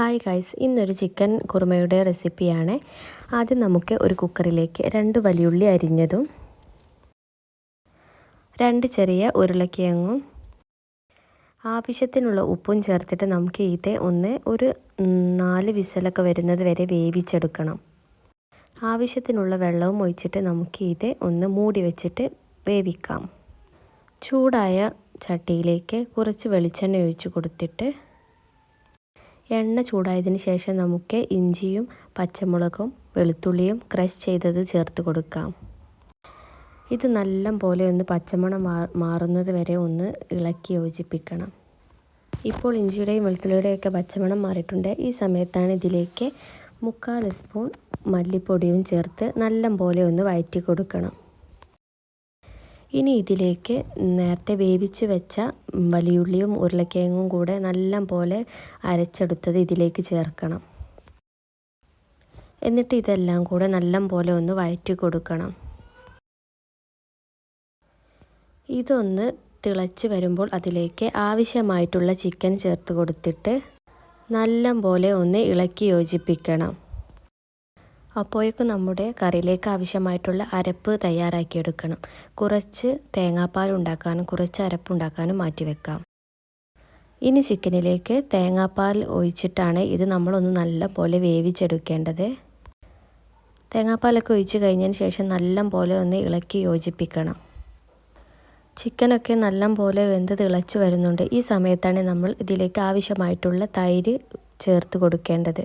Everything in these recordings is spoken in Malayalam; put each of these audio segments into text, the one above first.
ഹായ് ഗൈസ് ഇന്നൊരു ചിക്കൻ കുറുമയുടെ റെസിപ്പിയാണ് ആദ്യം നമുക്ക് ഒരു കുക്കറിലേക്ക് രണ്ട് വലിയുള്ളി അരിഞ്ഞതും രണ്ട് ചെറിയ ഉരുളക്കിഴങ്ങും ആവശ്യത്തിനുള്ള ഉപ്പും ചേർത്തിട്ട് നമുക്ക് ഇത് ഒന്ന് ഒരു നാല് വിസലൊക്കെ വരുന്നത് വരെ വേവിച്ചെടുക്കണം. ആവശ്യത്തിനുള്ള വെള്ളവും ഒഴിച്ചിട്ട് നമുക്ക് ഇത് ഒന്ന് മൂടി വെച്ചിട്ട് വേവിക്കാം. ചൂടായ ചട്ടിയിലേക്ക് കുറച്ച് വെളിച്ചെണ്ണ ഒഴിച്ച് കൊടുത്തിട്ട് എണ്ണ ചൂടായതിന് ശേഷം നമുക്ക് ഇഞ്ചിയും പച്ചമുളകും വെളുത്തുള്ളിയും ക്രഷ് ചെയ്തത് ചേർത്ത് കൊടുക്കാം. ഇത് നല്ല പോലെ ഒന്ന് പച്ചമണം മാറുന്നത് വരെ ഒന്ന് ഇളക്കി യോജിപ്പിക്കണം. ഇപ്പോൾ ഇഞ്ചിയുടെയും വെളുത്തുള്ളിയുടെയും ഒക്കെ പച്ചമണം മാറിയിട്ടുണ്ട്. ഈ സമയത്താണ് ഇതിലേക്ക് മുക്കാൽ സ്പൂൺ മല്ലിപ്പൊടിയും ചേർത്ത് നല്ല പോലെ ഒന്ന് വയറ്റി കൊടുക്കണം. ഇനി ഇതിലേക്ക് നേരത്തെ വേവിച്ച് വെച്ച വലിയുള്ളിയും ഉരുളക്കിഴങ്ങും കൂടെ നല്ല പോലെ അരച്ചെടുത്തത് ഇതിലേക്ക് ചേർക്കണം. എന്നിട്ട് ഇതെല്ലാം കൂടെ നല്ല പോലെ ഒന്ന് വയറ്റി കൊടുക്കണം. ഇതൊന്ന് തിളച്ച് വരുമ്പോൾ അതിലേക്ക് ആവശ്യമായിട്ടുള്ള ചിക്കൻ ചേർത്ത് കൊടുത്തിട്ട് നല്ല പോലെ ഒന്ന് ഇളക്കി യോജിപ്പിക്കണം. അപ്പോഴേക്കും നമ്മുടെ കറിയിലേക്ക് ആവശ്യമായിട്ടുള്ള അരപ്പ് തയ്യാറാക്കിയെടുക്കണം. കുറച്ച് തേങ്ങാപ്പാൽ ഉണ്ടാക്കാനും കുറച്ച് അരപ്പ് ഉണ്ടാക്കാനും മാറ്റി വെക്കാം ഇനി ചിക്കനിലേക്ക് തേങ്ങാപ്പാൽ ഒഴിച്ചിട്ടാണ് ഇത് നമ്മളൊന്ന് നല്ല പോലെ വേവിച്ചെടുക്കേണ്ടത്. തേങ്ങാപ്പാലൊക്കെ ഒഴിച്ച് കഴിഞ്ഞതിന് ശേഷം നല്ല പോലെ ഒന്ന് ഇളക്കി യോജിപ്പിക്കണം. ചിക്കനൊക്കെ നല്ല പോലെ വെന്ത് തിളച്ച് വരുന്നുണ്ട്. ഈ സമയത്താണ് നമ്മൾ ഇതിലേക്ക് ആവശ്യമായിട്ടുള്ള തൈര് ചേർത്ത് കൊടുക്കേണ്ടത്.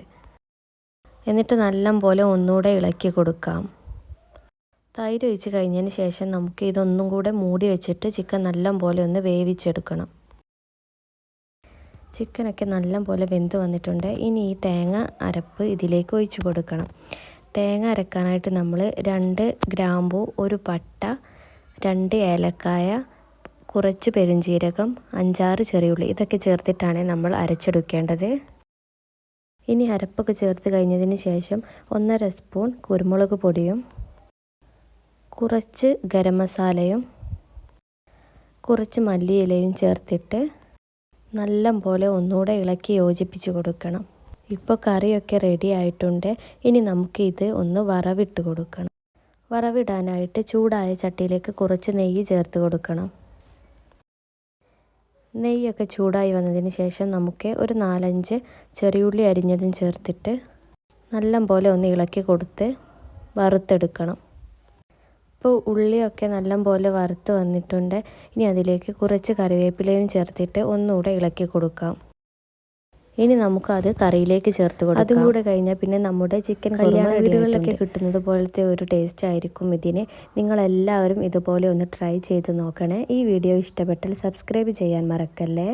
എന്നിട്ട് നല്ല പോലെ ഒന്നുകൂടെ ഇളക്കി കൊടുക്കാം. തൈര് ഒഴിച്ച് കഴിഞ്ഞതിന് ശേഷം നമുക്ക് ഇതൊന്നും കൂടെ മൂടി വെച്ചിട്ട് ചിക്കൻ നല്ല പോലെ ഒന്ന് വേവിച്ചെടുക്കണം. ചിക്കനൊക്കെ നല്ല പോലെ വെന്ത് വന്നിട്ടുണ്ട്. ഇനി ഈ തേങ്ങ അരപ്പ് ഇതിലേക്ക് ഒഴിച്ചു കൊടുക്കണം. തേങ്ങ അരക്കാനായിട്ട് നമ്മൾ രണ്ട് ഗ്രാമ്പു ഒരു പട്ട രണ്ട് ഏലക്കായ കുറച്ച് പെരുംജീരകം അഞ്ചാറ് ചെറിയുള്ളി ഇതൊക്കെ ചേർത്തിട്ടാണ് നമ്മൾ അരച്ചെടുക്കേണ്ടത്. ഇനി അരപ്പൊക്കെ ചേർത്ത് കഴിഞ്ഞതിന് ശേഷം ഒന്നര സ്പൂൺ കുരുമുളക് പൊടിയും കുറച്ച് ഗരം മസാലയും കുറച്ച് മല്ലിയിലയും ചേർത്തിട്ട് നല്ല പോലെ ഒന്നുകൂടെ ഇളക്കി യോജിപ്പിച്ച് കൊടുക്കണം. ഇപ്പോൾ കറിയൊക്കെ റെഡി ആയിട്ടുണ്ട്. ഇനി നമുക്കിത് ഒന്ന് വറവിട്ട് കൊടുക്കണം. വറവിടാനായിട്ട് ചൂടായ ചട്ടിയിലേക്ക് കുറച്ച് നെയ്യ് ചേർത്ത് കൊടുക്കണം. നെയ്യൊക്കെ ചൂടായി വന്നതിന് ശേഷം നമുക്ക് ഒരു നാലഞ്ച് ചെറിയുള്ളി അരിഞ്ഞതും ചേർത്തിട്ട് നല്ല പോലെ ഒന്ന് ഇളക്കി കൊടുത്ത് വറുത്തെടുക്കണം. ഇപ്പോൾ ഉള്ളിയൊക്കെ നല്ല പോലെ വറുത്ത് വന്നിട്ടുണ്ട്. ഇനി അതിലേക്ക് കുറച്ച് കറിവേപ്പിലയും ചേർത്തിട്ട് ഒന്നുകൂടെ ഇളക്കി കൊടുക്കാം. ഇനി നമുക്ക് അത് കറിയിലേക്ക് ചേർത്ത് കൊടുക്കാം. അതും കൂടെ കഴിഞ്ഞാൽ പിന്നെ നമ്മുടെ ചിക്കൻ കല്യാണ വീടുകളിലൊക്കെ കിട്ടുന്നത് പോലത്തെ ഒരു ടേസ്റ്റ് ആയിരിക്കും ഇതിന്. നിങ്ങളെല്ലാവരും ഇതുപോലെ ഒന്ന് ട്രൈ ചെയ്ത് നോക്കണേ. ഈ വീഡിയോ ഇഷ്ടപ്പെട്ടാൽ സബ്സ്ക്രൈബ് ചെയ്യാൻ മറക്കല്ലേ?